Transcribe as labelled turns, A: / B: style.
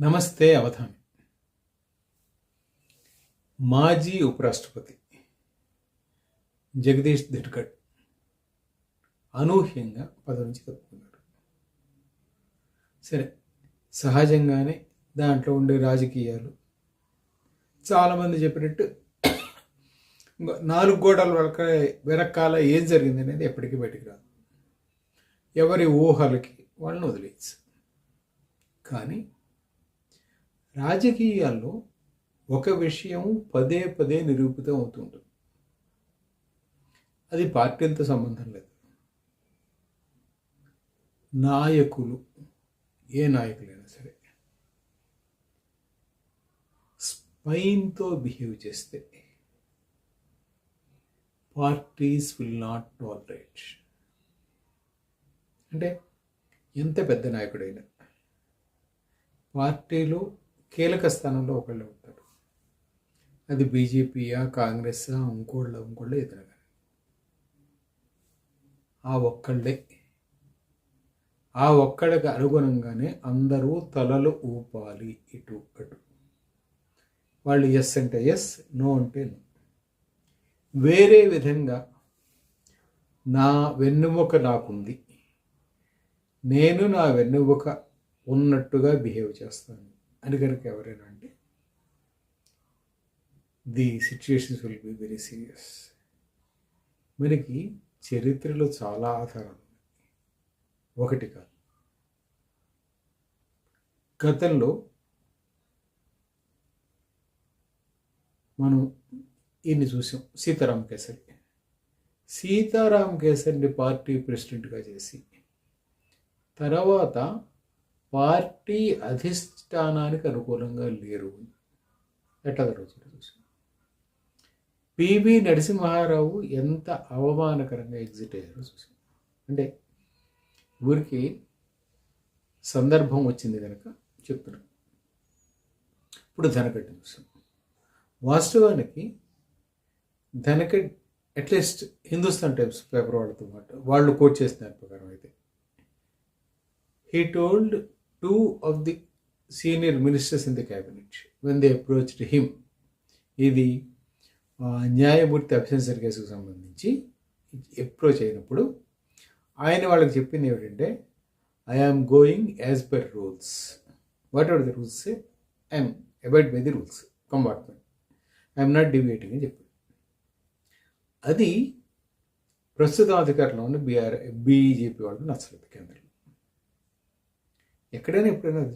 A: నమస్తే అవధాని మాజీ ఉపరాష్ట్రపతి జగదీష్ ధన్కడ్ అనూహ్యంగా పదవి నుంచి తప్పుకున్నాడు. సరే సహజంగానే దాంట్లో ఉండే రాజకీయాలు చాలామంది చెప్పినట్టు నాలుగు గోడల వెనక వెనకాల ఏం జరిగింది అనేది ఎప్పటికీ బయటికి రాదు. ఎవరి ఊహలకి వాళ్ళని వదిలేయచ్చు. కానీ రాజకీయాల్లో ఒక విషయం పదే పదే నిరూపితం అవుతుంటుంది. అది పార్టీలతో సంబంధం లేదు. నాయకులు ఏ నాయకులైనా సరే స్పైన్తో బిహేవ్ చేస్తే పార్టీస్ విల్ నాట్ టాలరేట్. అంటే ఎంత పెద్ద నాయకుడైనా పార్టీలో కీలక స్థానంలో ఒకళ్ళు ఉంటారు. అది బీజేపీయా కాంగ్రెస్సా ఇంకోళ్ళ ఇంకోళ్ళు ఎదురగా ఆ ఒక్కళ్ళే. ఆ ఒక్కడికి అనుగుణంగానే అందరూ తలలు ఊపాలి ఇటు అటు. వాళ్ళు ఎస్ అంటే ఎస్ నో అంటే నో వేరే విధంగా నా వెన్నుముక నాకుంది. నేను నా వెన్నుముక ఉన్నట్టుగా బిహేవ్ చేస్తాను. అని కనుక ఎవరైనా అంటే the situations will be very serious. మనకి చరిత్రలో చాలా ఆధారాలు ఉన్నాయి. ఒకటి కాదు. గతంలో మనం ఈయన్ని చూసాం సీతారాం కేసరి. సీతారాం కేసరిని పార్టీ ప్రెసిడెంట్గా చేసి తర్వాత పార్టీ అధిష్టానానికి అనుకూలంగా లేరు. ఎట్లా జరుగుతుంది? చూసాం పివి నరసింహారావు ఎంత అవమానకరంగా ఎగ్జిట్ అయ్యారో చూసాం అంటే ఊరికి సందర్భం వచ్చింది కనుక చెప్తున్నాం. ఇప్పుడు ధనకట్టి చూసాం వాస్తవానికి Dhankhar at least Hindustan Times paper వాళ్ళతో పాటు వాళ్ళు కోట్ చేసిన ప్రకారం అయితే he told two of the senior ministers in the cabinet when they approached him ఇది న్యాయమూర్తి అభిశంసర్ కేసుకు సంబంధించి అప్రోచ్ అయినప్పుడు ఆయన వాళ్ళకి చెప్పింది ఏమిటంటే I am going as per rules what are the rules I'm abide by the rules compartment I'm not deviating అని చెప్పాడు. అది ప్రస్తుతం అధికారంలో ఉన్న బీఆర్ బీజేపీ వాళ్ళకి నచ్చలేదు కేంద్రంలో. ఎక్కడైనా ఎప్పుడైనా అది